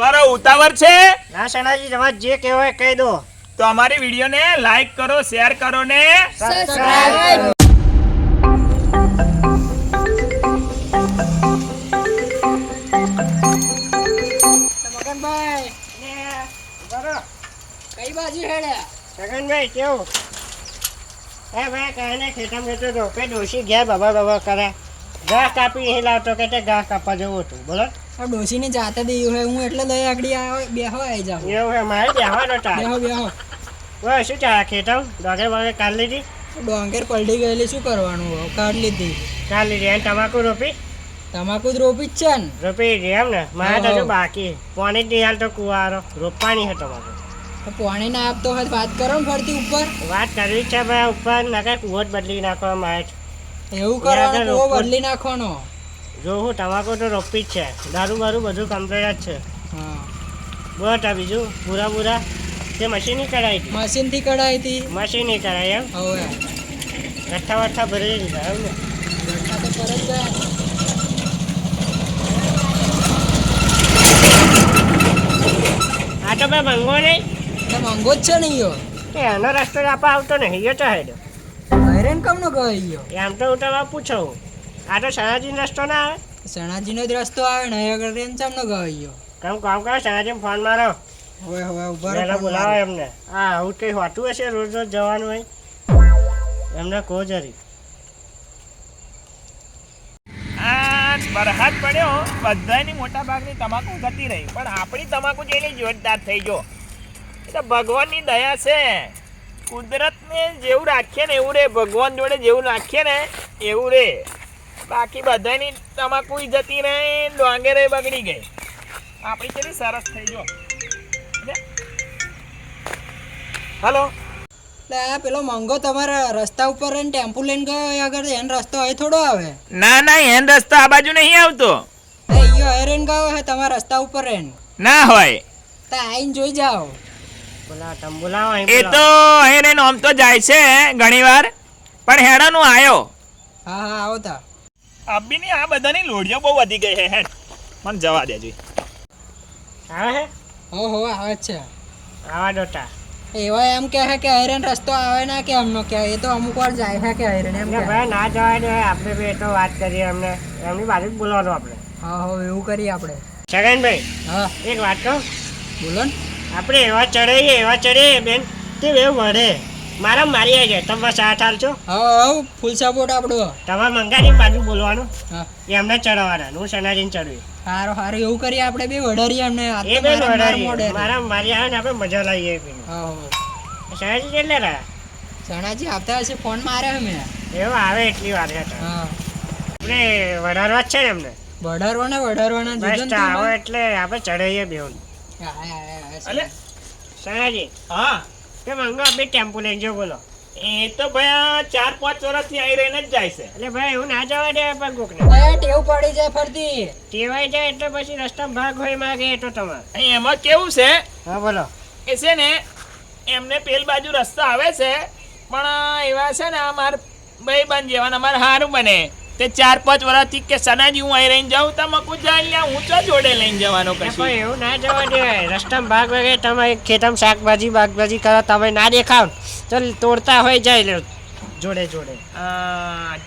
મારો ઉતાવળ છે? ના સણાજી તમારે જે કહેવાય કહી દો. તો અમારી વિડીયોને લાઈક કરો શેર કરો ને મગનભાઈ બરો કઈ બાજુ હેડ્યા છગનભાઈ કેવું? હે ભાઈ કહીને ખેતમ જતો હતો કે ડોશી ઘેર બાબા બાબા કરે. ઘાસ કાપી લાવતો કે તે ઘાસ કાપવા જવું હતું. બોલો. ડોશીને જાતે દઈ હોય હું એટલે લઈ આગળ આવ્યો બેહો આવી જાઉં એવું હે મારે બેહવાનો તા બેહો બેહો ઓય શું ચા ખેતમ? ડોંગર વગે કાઢ લીધી? ડોંગેર પલટી ગયેલી શું કરવાનું હવે? કાઢ લીધી. કાઢ લીધી. અને તમાકુ રોપી? તમાકુ જ રોપી જ છે ને. રોપી દીધી એમ ને? મારે તો જો બાકી પાણી જ નહીં હાલ તો કુવારો. રોપવાની છે તમાકુ તો પાણી ના આપતો હોય વાત કરો ને ફરતી ઉપર. વાત કરવી જ છે ભાઈ. ઉપર નકે કુવો જ બદલી નાખવા મારે. એવું કરો કરવાનું બદલી નાખવાનો. જો હું તમાકુ તો રોપી જ છે. દારૂ બારૂ બધું કમ્પ્લીટ જ છે. હા. બોલ તા બીજું પૂરા પૂરા. તે મશીનની કઢાઈ હતી મશીનથી કઢાઈ હતી મશીનની કઢાઈ એમ. હવે. ગઠ્ઠા વઠ્ઠા ભરી દીધા એમ ને. આ તો ગયા. આ તો ભાઈ મંગો નહીં મંગો જ છે ને યો તો એનો રસ્તો આપવા આવતો નહીં યો તો હેડો હેરેન કમનો ગયો ઈયો? એમ તો હું તમારે પૂછો. આ તો સયાજી રસ્તો ના આવે. સણાજીનો જ રસ્તો આવે ને એ આગળ રેન ચામનો ગયો ઈયો કામ કામ કરો સયાજી ફોન મારો. હવે હવે ઊભા રહો બોલાવો એમને. હા આવું કંઈ હોતું હશે રોજ રોજ જવાનું હોય? એમને કહો જરી. આ બરહાદ પડ્યો બધાની મોટા ભાગની તમાકુ ઘટી રહી. પણ આપણી તમાકુ જેની જોરદાર થઈ જો. એ તો ભગવાનની દયા છે. કુદરતને જેવું રાખીએ ને એવું રે ભગવાન જોડે જેવું રાખીએ ને એવું રે. બાકી બધાની તમાકુ જતી રહે ડોંગેરે બગડી ગઈ. આપણી કેટલી સરસ થઈ જો. હલો? આ પેલો મંગો તમારા રસ્તા ઉપર રહીને ટેમ્પો લઈને ગયો આગળ એન રસ્તો અહીં થોડો આવે? ના ના એન રસ્તો આ બાજુ નહીં આવતો. એ ઈયો હેરેન ગયો હે તમારા રસ્તા ઉપર રહીને. ના હોય. તો આઈને જોઈ જાઓ. એ તો હેરેન આમ તો જાય છે ઘણી વાર પણ હેડાનું આયો. હા હા આવો અબ્બીની આ બધાની લોડીઓ બહુ વધી ગઈ છે હેડ મને જવા દેજો આવે હે? હો હો આવે જ છે. આવા ડોટા. એવા એમ કહે હે કે આયરન રસ્તો આવે ના કે એમનો કે એ તો અમુક વાર જાય હે કે આયરન એમ કે ભાઈ ના જવાય દે આપણે બે તો વાત કરીએ અમને એમની બાજુ જ બોલવાનું આપણે. હા હો એવું કરીએ આપણે. છગનભાઈ હા. એક વાત કહું? બોલો ને. આપણે એવા ચડે એવા ચડીએ બેન તે બે વળે. મારા મારી આવી જાય. તમે સાથ હાલશો હા હા ફૂલ સપોર્ટ આપણો તમારે મંગાની બાજુ બોલવાનું. હા. એમને ચડવાના. હું સનાજીને ચડવી. સારું સારું એવું કરીએ આપણે બે વડારીએ એમને એ બે વડારીએ મારા માર આવે ને આપણે મજા લઈએ હા સનાજી કેટલે રહ્યા સનાજી આવતા હશે ફોન મારે મેં એવો આવે એટલી વાર છે હા. આપણે વડારવા જ છે ને એમને વડારવાના વડારવાના બસ જોજો ને તો આવો એટલે આપણે ચડાવીએ બેઉન. હા, હા, હા, હા, સનાજી હા. કે મંગો બે ટેમ્પો લઈને જો બોલો. એ તો ભાઈ આ ચાર પાંચ વર્ષથી આવી રહીને જ જાય છે. એટલે ભાઈ એવું ના જવા દે પણ કોક ને ભાઈ ટેવ પડી જાય ફરતી. ટેવાઈ જાય એટલે પછી રસ્તા ભાગ હોય માગે એ તો તમારે. અહીં એમાં કેવું છે? હા બોલો. એ છે ને એમને પેલ બાજુ રસ્તો આવે છે પણ એવા છે ને અમાર ભાઈ બંધ જેવાના અમારે સારું બને. તે ચાર પાંચ વર્ષથી કે સનાજી હું અહીં રહીને જાઉં તમે કોઈ જાય લ્યા હું ચો જોડે લઈને જવાનો કશું. એવું ના જવા દે રસ્તામાં ભાગ વગે તમે ખેતમ શાકભાજી બાગભાજી કરો તમે ના દેખાવ તો તોડતા હોય જાય લે જોડે જોડે.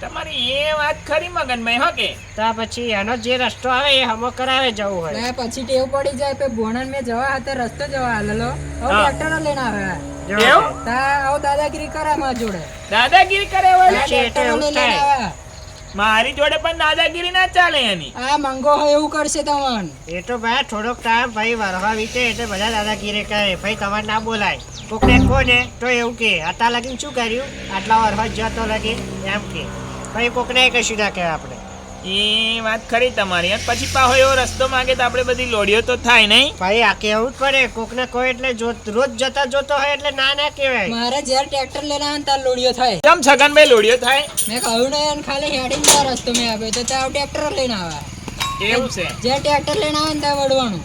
તમારી એ વાત ખરી મગનભાઈ હો કે? તા પછી એનો જે રસ્તો આવે એ હમો કરાવે જવું હોય. ના પછી ટેવ પડી જાય પે ભોણન મેં જવા હતા રસ્તો જવા હાલલો ઓ. ટ્રેક્ટર લઈને આવે. એવું? તા આવ દાદાગીરી કરે માં જોડે. દાદાગીરી કરે હોય ટ્રેક્ટરો લઈને આવે. મારી જોડે પણ દાદાગીરી ના ચાલે એની. આ મંગો હોય એવું કરશે તમન. એ તો ભાઈ થોડોક ટાઈમ ભાઈ વરવા વીતે એટલે બધા દાદાગીરી કરે. ભાઈ તમારે ના બોલાય. કોકને કોને તો એવું કે આટલા લગીને શું કર્યું? આટલા વરવા જતો લગી એમ કે. ભાઈ કોકને કશું ના કહેવાય આપણે. એ વાત ખરી તમારી. પછી પાહો એવો રસ્તો માંગે તો આપણે બધી લોડીઓ તો થાય નહીં. ભાઈ આ કેવું જ પડે? કોકને કોઈ એટલે રોજ જતા જોતો હોય એટલે ના ના કહેવાય. મારે જ્યારે ટ્રેક્ટર લેના આવે ત્યારે લોડીઓ થાય. કેમ છગનભાઈ લોડીઓ થાય? મેં કહ્યું ને એને ખાલી હેડિંગ રસ્તો મેં આપ્યો તો ત્યાં ટ્રેક્ટર લઈને આવે. એવું છે? જે ટ્રેક્ટર લઈને આવે ને ત્યાં વળવાનું.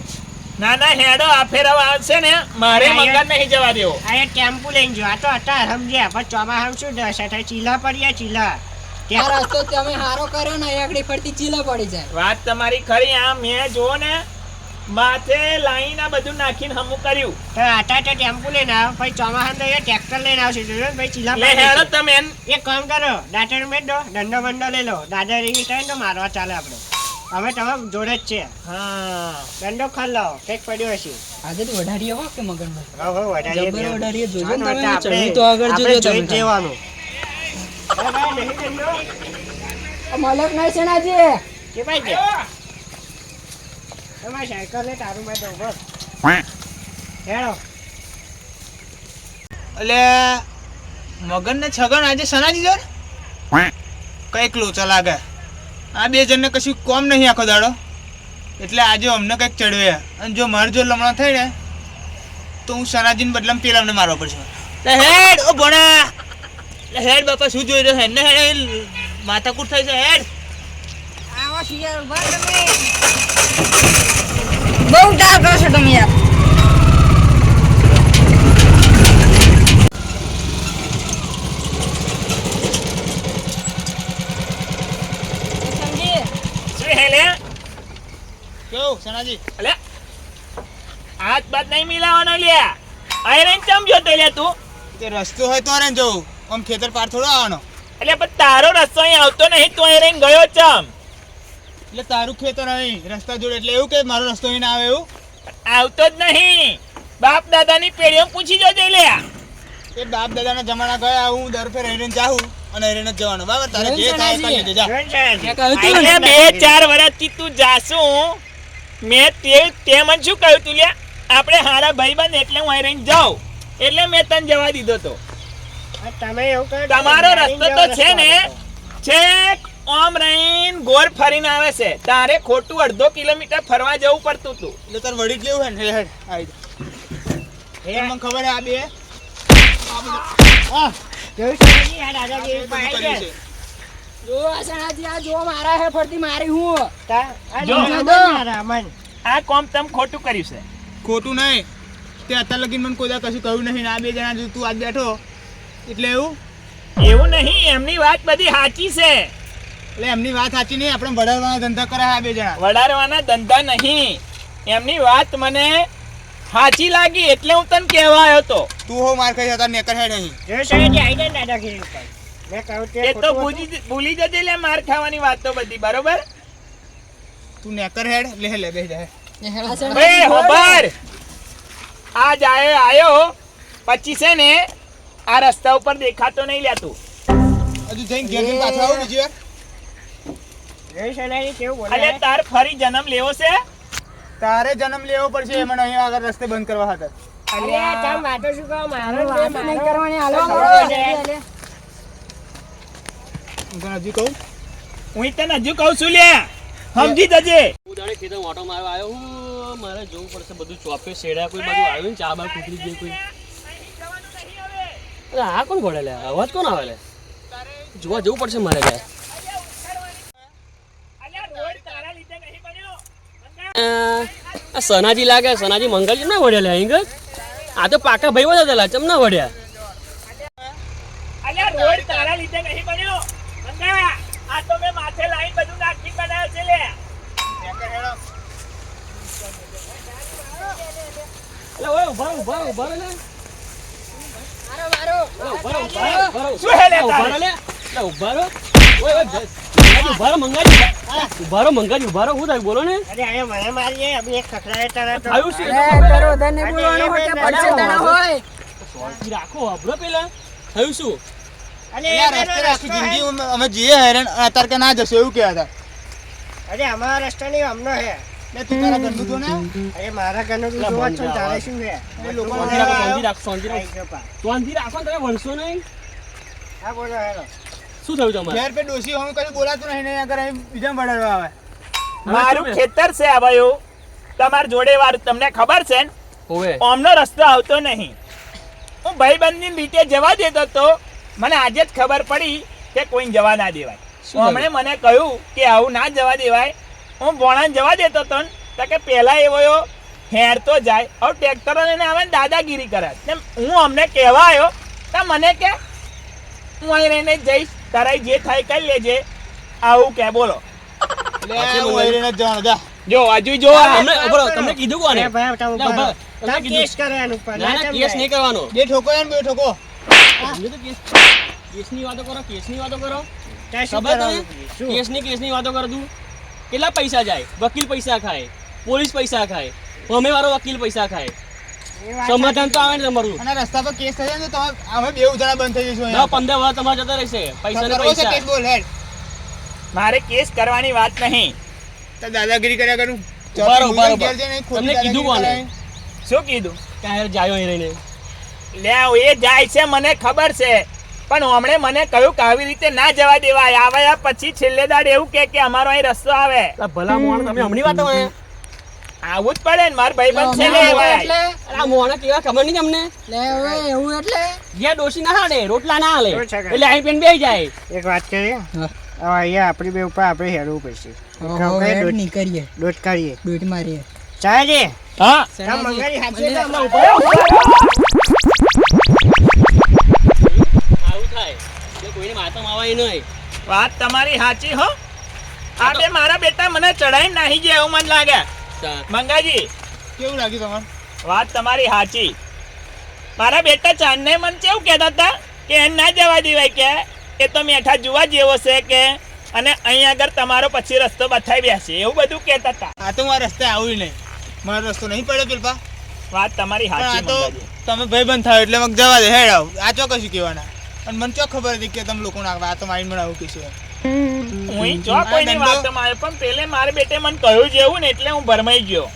ના ના હેડો આ ફેરવા આવશે ને મારે મંગળ નહીં જવા દેવો. આ એક ટેમ્પુ લઈને જો આ તો હતા સમજ્યા પણ ચોમાસામાં શું દશા થાય ચીલા પડ્યા ચીલા. આ રસ્તો તમે હારો કર્યો ને એ આગળ ફરતી ચીલો પડી જાય. વાત તમારી ખરી આ મેં જો ને માથે લાઈન આ બધું નાખીને હમું કર્યું. તો આટા તો ટેમ્પો લઈને આવ પછી ચોમાસામાં તો એ ટ્રેક્ટર લઈને આવશે જોજો ભાઈ ચીલા લે હેડો તમે એક કામ કરો દાંતણ મેં દો દંડો બંડો લઈ લો. દાદા રીંગી થાય તો મારવા ચાલે આપણે. અમે તમે જોડે જ છે હા. દંડો ખાલ લો કંઈક પડ્યો હશે. આજે તો વઢારીએ હો કે મગનભાઈ હો વધારીએ જબર ત્યાં. વઢારીએ જોજો તમે, ચડી તો આગળ જોજો તમે. જવાનું? મલક નહીં સેનાજી કે ભાઈ છે તમારી સાયકલ ને તારું મેં દઉં બસ. હેડો. એટલે મગન ને છગન આજે સનાજી જો કંઈક લોચા લાગે આ બે જણને કશું કોમ નહીં આખો દાડો. એટલે આજે અમને કંઈક ચડવે. અને જો મારે જો લમણા થઈ ને તો હું સનાજીને બદલામાં પેલા અમને મારવા પડશે. હેડ ઓ ભણા! હેડ બાપા શું જોઈ રહ્યો? હેડ ને હેડ. માથાકૂટ થઈ છે હેડ. બહુ ટાળ કરો છો તમે યાર. કેવું સનાજી? અલે. હાથ બાત નહીં મિલાવાનો લ્યા. આયરન ચમ જોતો લે તું? તે રસ્તો હોય તો ને જવું. આમ ખેતર પાર થોડો આવવાનો. એટલે પણ તારો રસ્તો અહીં આવતો નહીં તું આયરન ગયો ચમ એટલે તારું ખેતર અહીં રસ્તા જોડે એટલે એવું કે મારો રસ્તો અહીં ના આવે એવું? આવતો જ નહીં. બાપ દાદાની પેઢીઓ પૂછી જોજે લ્યા એ બાપ દાદાના જમાના ગયા હું દર ફેર રહીને જાઉં અને રહીને જવાનું. બરાબર તારે જે થાય કરી લેજે જા. જોઈ છે? ક્યાં કહ્યું તું એટલે બે ચાર વર્ષથી તું જાશું મેં તે તે મને શું કહ્યું તું લ્યા? આપણે હારા ભાઈબંધ એટલે હું અહીં જાઉં. એટલે મેં તને જવા દીધો તો. તમે એવું કહો તમારો રસ્તો તો છે ને છેક ઓમ રહીન ગોર ફરીને આવે છે. તારે ખોટું અડધો કિલોમીટર ફરવા જવું પડતું હતું એટલે તાર વળી જ લેવું હે ને? હેડ આવી જા. મને ખબર આ બે? છે? છે. જો આ જો મારા હે ફરતી મારી હું. તા- આ જો. મારા, અમન. આ કોમ તમ ખોટું કર્યું છે. ખોટું નહીં. તે અત્યાર લગીન મને કોઈ કશું કહ્યું નહીં આ બે જણા જો તું આજ બેઠો. એટલે એવું? એવું નહીં એમની વાત બધી સાચી છે. એટલે એમની વાત સાચી નહીં આપણે વડાડવાના ધંધા કરે આ બે જણા. વડાડવાના ધંધા નહીં. એમની વાત મને સાચી લાગી એટલે હું તને કહેવા આવ્યો તો. તું હો માર ખાઈ હતા નેકર હેડ અહીં. એ સાહેબ હજી? આઈ જાય ને દાદાગીરી ઉપર. મેં કહ્યું તે તો ભૂલી ભૂલી જજે લે માર ખાવાની વાતો બધી બરોબર? તું નેકર હેડ લે લે બે જાય આ ભાઈ હોબર. આજ આયો આયો. છે ને આ રસ્તા ઉપર દેખાતો નહીં લેતું. હજુ જઈને ઘેર જઈને પાછો આવું બીજી વાર. અલે તાર ફરી જન્મ લેવો છે? તારે જન્મ લેવો પડશે મને અહીંયા આગળ રસ્તે બંધ કરવા હતા. હું તને હજુ કહું? હું તને હજુ કહું છું લે. સમજી જજે. હું દાડે ખેતર ઓટો મારવા આવ્યો હું મારે જોવું પડશે બધું ચોપે શેડા કોઈ બધું આવ્યું ને ચા બા કૂતરી ગઈ કોઈ. અરે આ કોણ ઘોડે લે? અવાજ કોણ આવે લે? જોવા જવું પડશે મારે લે આ સનાજી લાગે સનાજી મંગળજી ના વળ્યા લે અહીં આ તો પાકા ભાઈ વધારે હતા ચમ ના વળ્યા? ઊભા ઊભા ઊભા રહો લે. ઓય, ઊભા રહો, ઊભા રહો, ઊભા રહો. શું હે લે ઊભા રહો લે. એટલે ઓય, ઓય, જય. મંગાજી, ઊભા મંગાજી. ઊભા રહો, મંગાજી, શું થયું? બોલો ને અરે, અહીંયા મને મારી અભી એક ખખડાય તારા તો. રાખો પેલા થયું શું અરે, પેલો આખી જિંદગી અમે- જીએ હેરાન અત્યારે કે ના જશો એવું કહેતા હતા અરે, અમારા રસ્તા નહીં, અમનો હે. એટલે તું તારા ઘરનું જો ને. અરે, મારા ઘરનું તું એટલે જોવો જ બંધ છો તારે શું હે? એ લોકો શાંતિ રાખો શાંતિ રાખો શાંતિ રાખો. ગયો પા. શાંતિ રાખો ને તમે વળશો નહીં? હા, બોલો, હેલો. શું થયું તમારે? ઘેર પે ડોસી હું કઈ બોલાતું નહીં ને આગળ અહીં બીજા વડાડવા આવે. મારું ખેતર છે આ ભાઈઓ તમાર જોડે વાળું તમને ખબર છે ને? ઓમનો રસ્તો આવતો નહીં. હું ભાઈબંધની રીતે જવા દેતો તો મને આજે જ ખબર પડી કે કોઈને જવા ના દેવાય. શું હમણે મને કહ્યું કે આવું ના જવા દેવાય. હું ભોણાને જવા દેતો હતો ને કે પહેલાં એવો એવો હેરતો જાય. હવે ટ્રેક્ટરો લઈને આવે ને દાદાગીરી કરે. ને હું અમને કહેવા આવ્યો તો મને કે હું અહીં રહીને જઈશ તારા જે થાય કરી લેજે. આવું કે બોલો. જ. હજુ જો. તમને કીધું કોને. કેસ. નહીં કરવાનો. બે ઠોકો યાર બે ઠોકો. કેસ કેસની વાતો કરો કેસની વાતો કરો. કેસની વાતો કરો તું કેટલા પૈસા જાય? વકીલ પૈસા ખાય પોલીસ પૈસા ખાય અમે વાળો વકીલ પૈસા ખાય. સમાધાન તો આવે ને તમારું. અને રસ્તા પર કેસ થઈ જાય તો અમે બે જણા બંધ થઈ જઈશું ના પંદર વાર તમારે જતા રહેશે. પૈસા ને પૈસા. કેસ બોલ હેડ. મારે કેસ કરવાની વાત નહીં. તો દાદાગીરી કર્યા કરું? ઊભા રહો, ઊભા રહો, ઘેર જઈને ખોટી તમને કીધું કોને? શું કીધું? ક્યાં જાયો અહીં રહીને? લે એ જાય છે મને ખબર છે. પણ હમણે મને કહ્યું કે આવી રીતે ના જવા દેવાય. આવ્યા પછી છેલ્લે દાડ એવું કે કે અમારો અહીં રસ્તો આવે. ભલા મોણ તમે હમણી વાતો આવું જ પડે ને મારા ભાઈબંધ છે ને એટલે? આ મોણ કેવા ખબર નહીં તમને? લે હવે એવું એટલે? જે ડોસી ના હાડે રોટલા ના હાલે. એટલે અહીં પેન બેહી જાય. એક વાત કરીએ? હવે અહીંયા આપણી બે ઉપર આપણે હેરવું પડશે. કરીએ. દોઢ કાઢીએ. દોઢ મારીએ. ચાલે? હા. મંગાવી મને- કોઈને નહીં. વાત તમારી સાચી હો. આ બે મારા બેટા મને ચડાઈ નાહી ગયા એવું મને લાગે. મંગાજી. કેવું લાગ્યું તમારે? વાત તમારી સાચી. મારા બેટા ચાંદને મને કેવું કહેતા હતા કે એને ના જવા દેવાય કે એ તો મેઠા જોવા જેવો છે કે અને અહીંયા આગળ તમારો પછી રસ્તો બતાવી બેસે એવું બધું કહેતા હતા. આ તો મારા રસ્તે આવ્યું નહીં. મારો રસ્તો નહીં પડે પેલપા વાત તમારી સાચી તો તમે ભાઈ બંધ થાય એટલે મગ જવા દે હેડ આવ. આ ચો કશું કહેવાના? અને મને ક્યાં ખબર હતી કે તમે લોકો ના આ તો મારી મને આવું કહેશે હું જો કોઈની વાત મારે પણ પેલે મારે બેટે મને કહ્યું જેવું ને એટલે હું ભરમાઈ ગયો.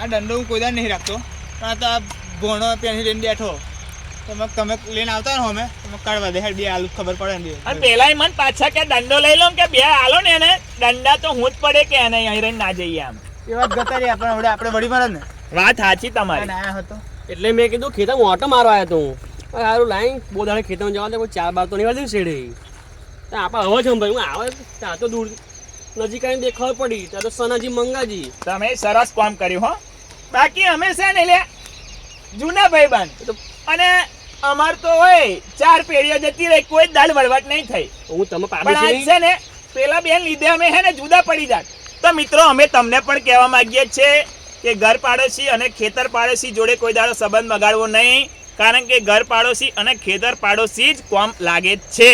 આ દંડો હું કોઈ નહીં રાખતો. પણ આ તો આ ભોણો પેલી લઈને બેઠો. તમે તમે લઈને આવતા ને અમે. તમે કાઢવા દે. બે આલુ ખબર પડે ને. પેલા મને પાછા કે દંડો લઈ લો કે બે આલો ને એને. દંડા તો હું જ પડે કે એને અહીં રહીને ના જઈએ આમ. એ વાત ગતા રહી. આપણે હવે આપણે વળી મળે ને. વાત સાચી તમારી. આયા હતો. એટલે મેં કીધું ખેતર ઓટો મારવા આવ્યો તો હું. હવે સારું લાઈન બહુ દાડે ખેતરમાં જવા દે કોઈ ચાર બાર તો નહીં વાળી શેડે. તો આપણે હવે છે ભાઈ હું આવે ત્યાં તો દૂર નજીક આવીને દેખાવ પડી. ત્યાં તો સનાજી મંગાજી. તમે સરસ કામ કર્યું હો. બાકી અમે છે ને લે જૂના ભાઈબંધ. અને અમાર તો હોય ચાર પેઢીઓ જતી રહી કોઈ દાળ વળવાટ નહીં થઈ. હું તમે પણ આજ છે ને પેલા બેન લીધે અમે હે ને જુદા પડી જાત. તો મિત્રો અમે તમને પણ કહેવા માંગીએ છીએ કે ઘર પાડોશી અને ખેતર પાડોશી જોડે કોઈ દાડો સંબંધ બગાડવો નહીં. કારણ કે ઘર પાડોશી અને ખેતર પાડોશી જ કોમ લાગે છે.